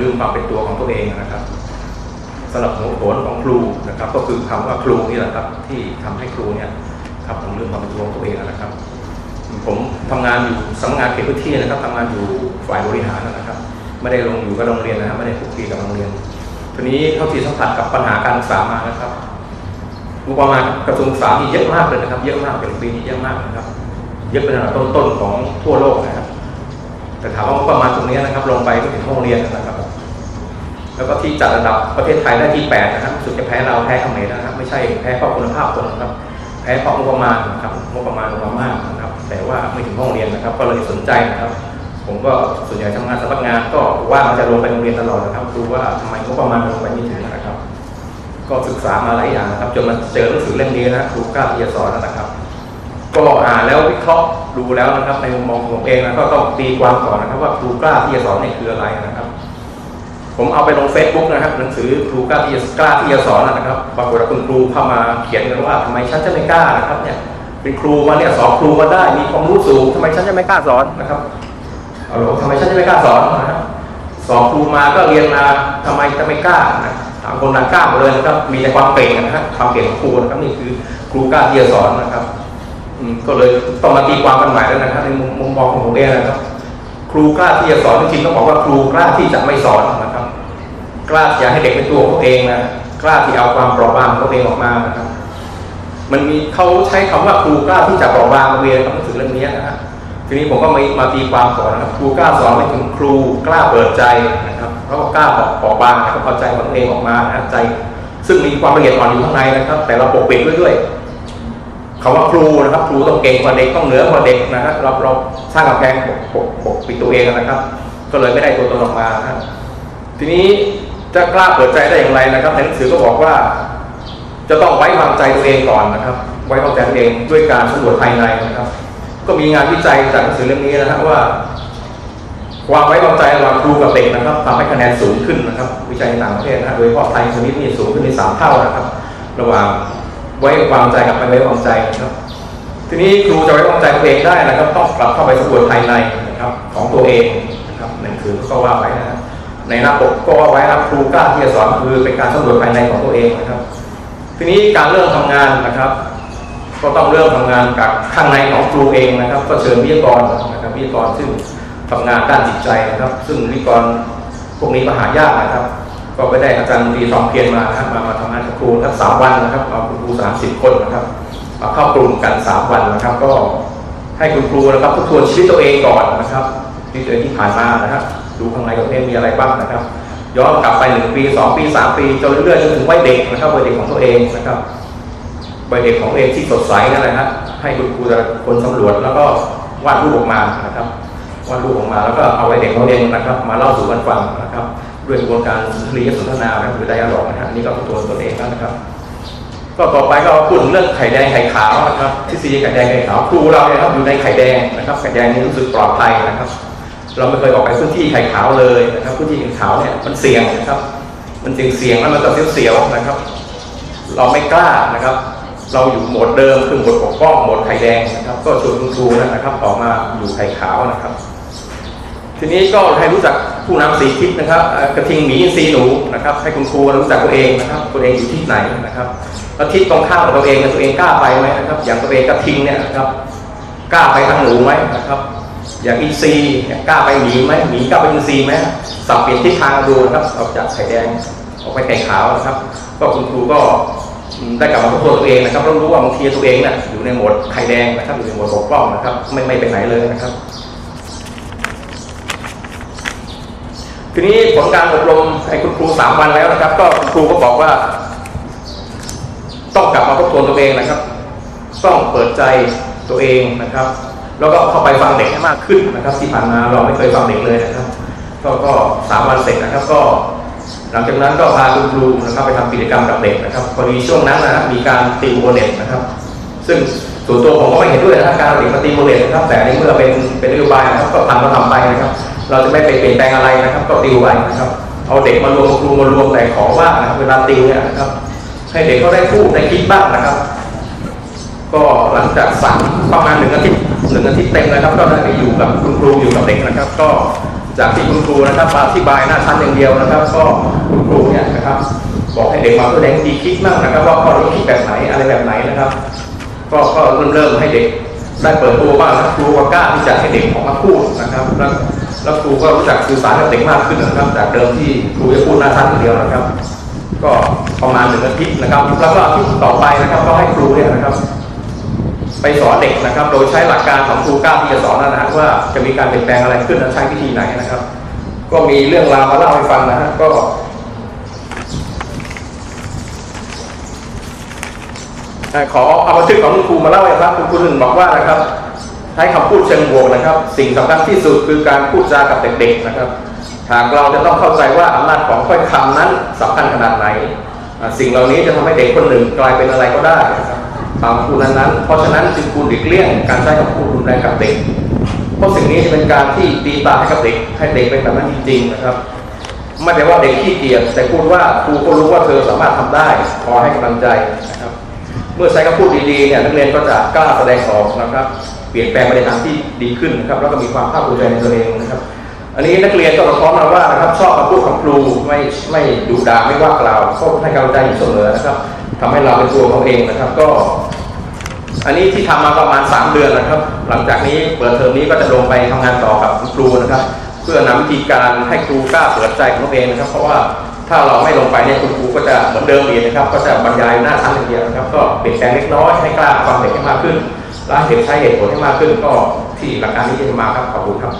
ลืมความเป็นตัวของตัวเองนะครับสำหรับหัวโขนของครูนะครับ ก็คือคำว่าครูนี่แหละครับ ที่ทำให้ครูเนี่ยครับหลงลืมความเป็นตัวของตัวเองนะครับ ผมทำงานอยู่สำนักงานเขตพื้นที่นะครับทำงานอยู่ฝ่ายบริหารนะครับ ไม่ได้ลงอยู่กับโรงเรียนนะครับไม่ได้คุกคีกับโรงเรียนทีนี้เท่าที่สัมผัสกับปัญหาการศึกษามานะครับงบประมาณกระทรวงศึกษานี่เยอะมากเลยนะครับ เยอะมากเป็นปีนี้เยอะมากนะครับ เยอะเป็นอันดับต้นๆของทั่วโลกนะครับ แต่ถามว่างบประมาณตรงนี้นะครับ ลงไปไม่ถึงโรงเรียนนะครับ แล้วก็ที่จัดระดับประเทศไทยได้ที่แปดนะครับสุดจะแพ้เราแพ้เขมรนะครับ ไม่ใช่แพ้เพราะคุณภาพคนนะครับแพ้เพราะงบประมาณนะครับงบประมาณลงมามากนะครับ แต่ว่าไม่ถึงห้องเรียนนะครับ ก็เลยสนใจนะครับ ผมก็ส่วนใหญ่ทำงานสำนักงานก็ว่ามันจะลงไปโรงเรียนตลอดนะครับดูว่าทำไมงบประมาณลงไปไม่ถึงนะครับ ก็ศึกษามาหลายอย่างนะครับจนมาเจอหนังสือเล่มนี้นะครูกล้าที่จะสอนนะครับ ก็อ่านแล้ววิเคราะห์ดูแล้วนะครับในมุมมองของผมเองนะก็ต้องตีความก่อนนะครับ ว่าครูกล้าที่จะสอนเนี่ยคืออะไรนะครับ ผมเอาไปลงเฟซบุ๊กนะครับหนังสือครูกล้าที่จะกล้าที่จะสอนนะครับปรากฏว่าคุณครูเข้ามาเขียนกันว่าทำไมฉันจะไม่กล้านะครับเนี่ยเป็นครูมาเนี่ยสอนครูมาได้มีความรู้สูงทำไมฉันจะไม่กล้าสอนนะครับเอาหรอทำไมฉันจะไม่กล้าสอนนะครับสอนครูมาก็เรียนมาทำไมจะไม่กล้านะถามคนนั้นกล้าหมดเลยนะครับมีแต่ความเก่งนะครับความเก่งของครูนะครับนี่คือครูกล้าที่จะสอนนะครับก็เลยต้องมาตีความกันใหม่แล้วนะครับในมุมมองของผมเองนะครับ ครูกล้าที่จะสอนจริงๆต้องบอกว่าครูกล้าที่จะไม่สอน กล้าที่จะให้เด็กเป็นตัวของตัวเองนะกล้าที่เอาความเปราะบางของตัวเองออกมานะครับ มันมีเขาใช้คำว่าครูกล้าที่จะเปราะบางเรียนคำหนังสือเล่มนี้นะฮะทีนี้ผมก็มามาตีความก่อนนะครับ ครูกล้าสอนไม่ถึงครูกล้าเปิดใจนะครับเพราะว่ากล้าบอกเปราะบางนะครับเอาใจของตัวเองออกมานะใจ ซึ่งมีความละเอียดอ่อนอยู่ข้างในนะครับ แต่เราปกปิดไว้ด้วยคำว่าครูนะครับ ครูต้องเก่งกว่าเด็กต้องเหนือกว่าเด็กนะครับเราเราสร้างกำแพงปกปกปกปิดตัวเองนะครับ ก็เลยไม่ได้ตัวตนออกมาครับทีนี้ จะกล้าเปิดใจได้อย่างไรนะครับหนังสือก็บอกว่า จะต้องไว้วางใจตัวเองก่อนนะครับ ไว้วางใจตัวเองด้วยการสำรวจภายในนะครับ ก็มีงานวิจัยจากหนังสือเล่มนี้นะครับว่าความไว้วางใจระหว่างครูกับเด็กนะครับทำให้คะแนนสูงขึ้นนะครับ วิจัยในต่างประเทศนะโดยเฉพาะไทยชนิดนี้สูงขึ้นในสามเท่านะครับ ระหว่างไว้วางใจกับไม่ไว้วางใจนะครับ ทีนี้ครูจะไว้วางใจตัวเองได้นะครับ ต้องกลับเข้าไปสำรวจภายในนะครับ ของตัวเองนะครับหนังสือก็ว่าไว้นะ ในหน้าปกก็ว่าไว้นะครับครูกล้าที่จะสอนคือเป็นการสำรวจภายในของตัวเองนะครับ ทีนี้การเริ่มทำงานนะครับ ก็ต้องเริ่มทำงานกับข้างในของครูเองนะครับ ก็เชิญวิทยากรนะครับวิทยากรซึ่งทำงานด้านจิตใจนะครับ ซึ่งวิทยากรพวกนี้ก็หายากนะครับ ก็ไปได้อาจารย์ดนตรีสองเพียนมานะครับมามาทำงานกับครูทั้งสามวันนะครับเอาครูสามสิบคนนะครับมาเข้ากลุ่มกันสามวันนะครับ ก็ให้คุณครูนะครับทบทวนชีวิตตัวเองก่อนนะครับชีวิตตัวเอที่ผ่านมานะครับ ดูข้างในตัวเองมีอะไรบ้างนะครับ ย้อนกลับไปหนึ่งปีสองปีสามปีจนเรื่อยๆจนถึงวัยเด็กนะครับวัยเด็กของตัวเองนะครับวัยเด็กของตัวเองที่สดใสนั่นแหละครับให้คุณครูแต่ละคนสำรวจแล้วก็วาดรูปออกมานะครับวาดรูปออกมาแล้วก็เอาวัยเด็กของตัวเองนะครับ มาเล่าสู่กันฟังนะครับด้วยกระบวนการเรียนสนทนาหรือไดอะล็อกนะครับนี่ก็เป็นตัวตนเองนะครับก็ต่อไปก็พูดถึงเรื่องไข่แดงไข่ขาวนะครับทฤษฎีไข่แดงไข่ขาวครูเราเนี่ยครับอยู่ในไข่แดงนะครับไข่แดงนี่รู้สึกปลอดภัยนะครับ เราไม่เคยออกไปพื้นที่ไข่ขาวเลยนะครับพื้นที่ไข่ขาวเนี่ยมันเสี่ยงนะครับ มันเสี่ยงเสี่ยงแล้วมันก็เสียวๆนะครับ เราไม่กล้านะครับ เราอยู่หมดเดิมคือหมดปกป้องหมดไข่แดงนะครับ ก็ชวนคุณครูนะครับ ออกมาอยู่ไข่ขาวนะครับ ทีนี้ก็ให้รู้จักผู้นำสีทิศนะครับกระทิงหมีอินทรีหนูนะครับ ให้คุณครูรู้จักตัวเองนะครับตัวเองอยู่ที่ไหนนะครับแล้วทิศตรงข้ามกับตัวเองตัวเองกล้าไปไหมนะครับ อย่างตัวเองกระทิงเนี่ยนะครับกล้าไปทางหนูไหมนะครับ อย่างอินทรีกล้าไปหมีไหมหมีกล้าไปอินทรีไหมสับเปลี่ยนทิศทางดูนะครับออกจากไข่แดงออกไปไข่ขาวนะครับ ก็คุณครูก็ได้กลับมาทบทวนตัวเองนะครับแล้วรู้ว่าบางทีตัวเองเนี่ยอยู่ในโหมดไข่แดงนะครับอยู่ในโหมดปกป้องนะครับ ไม่ไม่ไปไหนเลยนะครับ ทีนี้ผลการอบรมไอ้คุณครูสามวันแล้วนะครับ ก็คุณครูก็บอกว่า ต้องกลับมาทบทวนตัวเองนะครับ ต้องเปิดใจตัวเองนะครับ แล้วก็เข้าไปฟังเด็กให้มากขึ้นนะครับ ที่ผ่านมาเราไม่เคยฟังเด็กเลยนะครับ ก็ก็สามวันเสร็จนะครับก็ หลังจากนั้นก็พาคุณครูนะครับไปทำกิจกรรมกับเด็กนะครับพอดีช่วงนั้นนะครับมีการตีโมเดลนะครับ ซึ่งส่วนตัวผมก็ไม่เห็นด้วยนะครับการเด็กมาตีโมเดลนะครับ แต่ในเมื่อเป็นเป็นนโยบายนะครับ ก็ทำก็ทำไปนะครับ เราจะไม่ไปเปลี่ยนแปลงอะไรนะครับ ก็ติวไปนะครับ เอาเด็กมารวมครูมารวมแต่ขอว่านะครับเวลาติวเนี่ยนะครับให้เด็กเขาได้พูดได้คิดบ้างนะครับ ก็หลังจากสั่งประมาณหนึ่งอาทิตย์ หนึ่งอาทิตย์เต็มนะครับ ก็ได้ไปอยู่กับคุณครูอยู่กับเด็กนะครับ ก็จากที่คุณครูนะครับมาอธิบายหน้าชั้นอย่างเดียวนะครับ ก็คุณครูเนี่ยนะครับ บอกให้เด็กมาแสดงวิธีคิดบ้างนะครับ ว่าข้อนี้คิดแบบไหนอะไรแบบไหนนะครับ ก็ก็เริ่มเริ่มให้เด็กได้เปิดตัวบ้างนะครูก็กล้าที่จะให้เด็กออกมาพูดนะครับ แล้วแล้วครูก็รู้จักสื่อสารกับเด็กมากขึ้นนะครับ จากเดิมที่ครูจะพูดหน้าชั้นอย่างเดียวนะครับ ก็ประมาณหนึ่งอาทิตย์นะครับ แล้วก็อาทิตย์ต่อไปนะครับ ก็ให้ครูเนี่ยนะครับ ไปสอนเด็กนะครับ โดยใช้หลักการของครูกล้าที่จะสอนนะฮะว่าจะมีการเปลี่ยนแปลงอะไรขึ้นและใช้วิธีไหนนะครับ ก็มีเรื่องราวมาเล่าให้ฟังนะฮะก็ขอเอาบันทึกของคุณครูมาเล่าเลยครับคุณครูหนึ่งบอกว่านะครับใช้คำพูดเชิงบวกนะครับ สิ่งสำคัญที่สุดคือการพูดจากับเด็ก ๆนะครับ หากเราจะต้องเข้าใจว่าอำนาจของถ้อยคำนั้นสำคัญขนาดไหน สิ่งเหล่านี้จะทำให้เด็กคนหนึ่งกลายเป็นอะไรก็ได้นะครับ ตามคำพูนั้นๆเพราะฉะนั้นจึงควรหลีกเลี่ยงการใช้คำพูดรุนแรงกับเด็ก เพราะสิ่งนี้จะเป็นการที่ตีตาให้กับเด็กให้เด็กเป็นแบบนั้นจริงๆนะครับ ไม่ได้ว่าเด็กขี้เกียจแต่พูดว่าครูก็รู้ว่าเธอสามารถทำได้ขอให้กำลังใจนะครับ เมื่อใช้คำพูดดีๆเนี่ยนักเรียนก็จะกล้าแสดงออกนะครับ เปลี่ยนแปลงไปในทางที่ดีขึ้นนะครับ แล้วก็มีความภาคภูมิใจในตัวเองนะครับ อันนี้นักเรียนก็สะท้อนมาว่านะครับชอบคำพูดของครูไม่ไม่ดูด่าไม่ว่ากล่าวก็ให้กำลังใจอยู่เสมอนะครับทำให้เราเป็นตัวของเราเองนะครับก็ อันนี้ที่ทำมาประมาณ 3 เดือนนะครับ หลังจากนี้เปิดเทอมนี้ก็จะลงไปทำงานต่อกับคุณครูนะครับ เพื่อนำวิธีการให้ครูกล้าเปิดใจของตัวเองนะครับ เพราะว่าถ้าเราไม่ลงไปเนี่ยคุณครูก็จะเหมือนเดิมอีกนะครับ ก็จะบรรยายหน้าชั้นอย่างเดียวนะครับ ก็เปลี่ยนแปลงเล็กน้อยให้กล้าฟังเด็กให้มากขึ้นและเห็นใช้เหตุผลให้มากขึ้นก็ที่หลักการนี้จะมาครับขอบคุณครับ